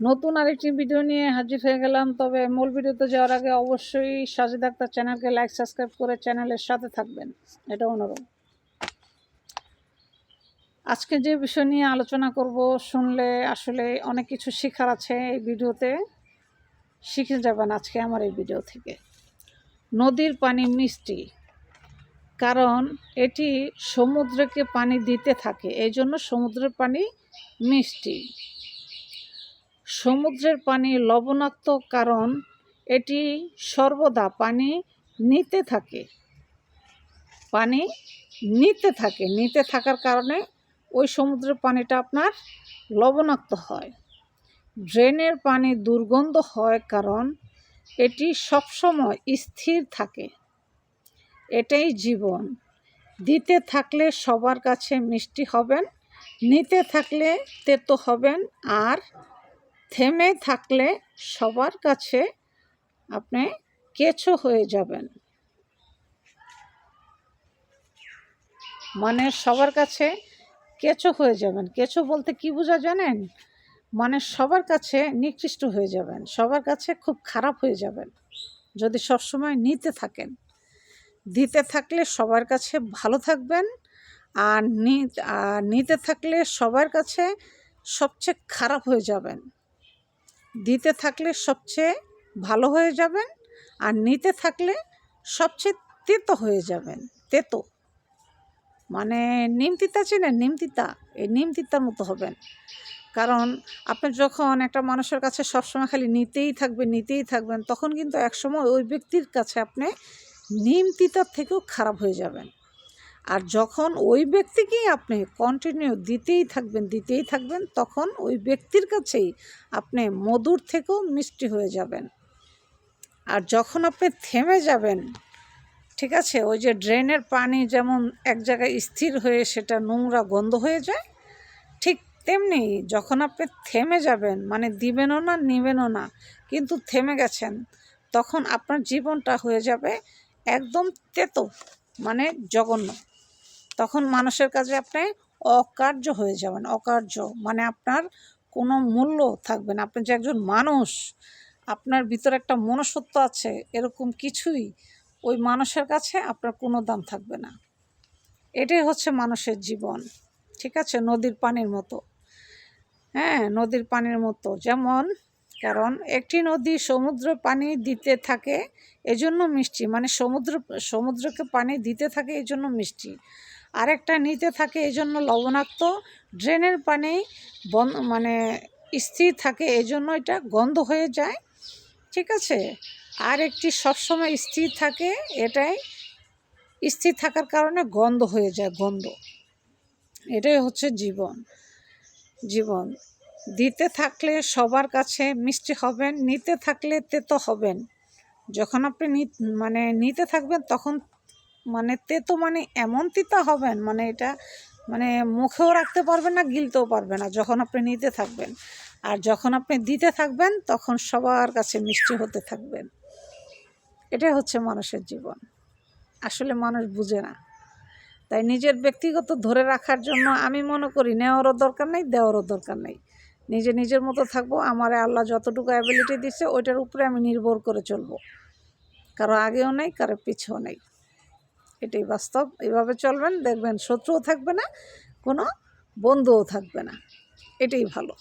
নতুন আরেকটি ভিডিও নিয়ে হাজির হয়ে গেলাম। তবে মূল ভিডিওতে যাওয়ার আগে অবশ্যই সাজিদ আক্তার চ্যানেলকে লাইক সাবস্ক্রাইব করে চ্যানেলের সাথে থাকবেন। এটা অনুরোধ। আজকে যে বিষয় নিয়ে আলোচনা করব, শুনলে আসলে অনেক কিছু শেখার আছে এই ভিডিওতে শিখে যাবেন আজকে আমার এই ভিডিও থেকে। নদীর পানি মিষ্টি, কারণ এটি সমুদ্রকে পানি দিতে থাকে এই জন্য সমুদ্রের পানি মিষ্টি। সমুদ্রের পানি লবণাক্ত কারণ এটি সর্বদা পানি নিতে থাকে। পানি নিতে থাকে। নিতে থাকার কারণে ওই সমুদ্রের পানিটা আপনার লবণাক্ত হয়। ড্রেনের পানি দুর্গন্ধ হয় কারণ এটি সবসময় স্থির থাকে। এটাই জীবন। দিতে থাকলে সবার কাছে মিষ্টি হবেন, নিতে থাকলে তেতো হবেন, আর থেমে থাকলে সবার কাছে আপনি কেঁচো হয়ে যাবেন। মানে সবার কাছে কেঁচো হয়ে যাবেন। কেঁচো বলতে কি বোঝা জানেন? মানে সবার কাছে নিকৃষ্ট হয়ে যাবেন, সবার কাছে খুব খারাপ হয়ে যাবেন। যদি সবসময় নিতে থাকেন, দিতে থাকলে সবার কাছে ভালো থাকবেন আর নিতে থাকলে সবার কাছে সবচেয়ে খারাপ হয়ে যাবেন। দিতে থাকলে সবচেয়ে ভালো হয়ে যাবেন আর নিতে থাকলে সবচেয়ে তেতো হয়ে যাবেন, তেতো। মানে নিম তিতা চেনেন? নিম তিতা। এই নিম তিতার মতো হবেন। কারণ আপনি যখন একটা মানুষের কাছে সবসময় খালি নিতেই থাকবেন নিতেই থাকবেন, তখন কিন্তু একসময় ওই ব্যক্তির কাছে আপনি নিম তিতার থেকেও খারাপ হয়ে যাবেন। আর যখন ওই ব্যক্তিকেই আপনি কন্টিনিউ দিতেই থাকবেন দিতেই থাকবেন, তখন ওই ব্যক্তির কাছেই আপনি মধুর থেকেও মিষ্টি হয়ে যাবেন। আর যখন আপনি থেমে যাবেন, ঠিক আছে, ওই যে ড্রেনের পানি যেমন এক জায়গায় স্থির হয়ে সেটা নোংরা গন্ধ হয়ে যায়, ঠিক তেমনি যখন আপনি থেমে যাবেন মানে দিবেনও না, নিবেনও না, কিন্তু থেমে গেছেন, তখন আপনার জীবনটা হয়ে যাবে একদম তেতো মানে জঘন্য। তখন মানুষের কাছে আপনি অকার্য হয়ে যাবেন, অকার্য। মানে আপনার কোনো মূল্য থাকবে না। আপনি যে একজন মানুষ, আপনার ভিতরে একটা মনুষ্যত্ব আছে, এরকম কিছুই ওই মানুষের কাছে আপনার কোনো দাম থাকবে না। এটাই হচ্ছে মানুষের জীবন, ঠিক আছে? নদীর পানির মতো। হ্যাঁ নদীর পানির মতো। যেমন, কারণ একটি নদী সমুদ্র পানি দিতে থাকে, এজন্য মিষ্টি। মানে সমুদ্র, সমুদ্রকে পানি দিতে থাকে এই জন্য মিষ্টি। আরেকটা নিতে থাকে এই জন্য লবণাক্ত। ড্রেনের পানি বন মানে স্থির থাকে এই জন্য এটা গন্ধ হয়ে যায়। ঠিক আছে? আর একটি সবসময় স্থির থাকে, এটাই স্থির থাকার কারণে গন্ধ হয়ে যায়, গন্ধ। এটাই হচ্ছে জীবন। জীবন। দিতে থাকলে সবার কাছে মিষ্টি হবেন, নিতে থাকলে তেতো হবেন। যখন আপনি মানে নিতে থাকবেন তখন মানে তেতো মানে এমন তিতা হবেন মানে এটা মানে মুখেও রাখতে পারবেন না, গিলতেও পারবেন না, যখন আপনি নিতে থাকবেন। আর যখন আপনি দিতে থাকবেন, তখন সবার কাছে মিষ্টি হতে থাকবেন। এটাই হচ্ছে মানুষের জীবন। আসলে মানুষ বুঝে না। তাই নিজের ব্যক্তিগত ধরে রাখার জন্য আমি মনে করি, নেওয়ারও দরকার নেই, দেওয়ারও দরকার নেই। নিজে নিজের মতো থাকব, আমার আল্লাহ যতটুকু অ্যাবিলিটি দিচ্ছে ওইটার উপরে আমি নির্ভর করে চলবো। কারও আগেও নেই, কারও পিছেও নেই। এটাই বাস্তব। এভাবে চলবেন দেখবেন শত্রুও থাকবে না কোনো বন্ধুও থাকবে না। এটাই ভালো।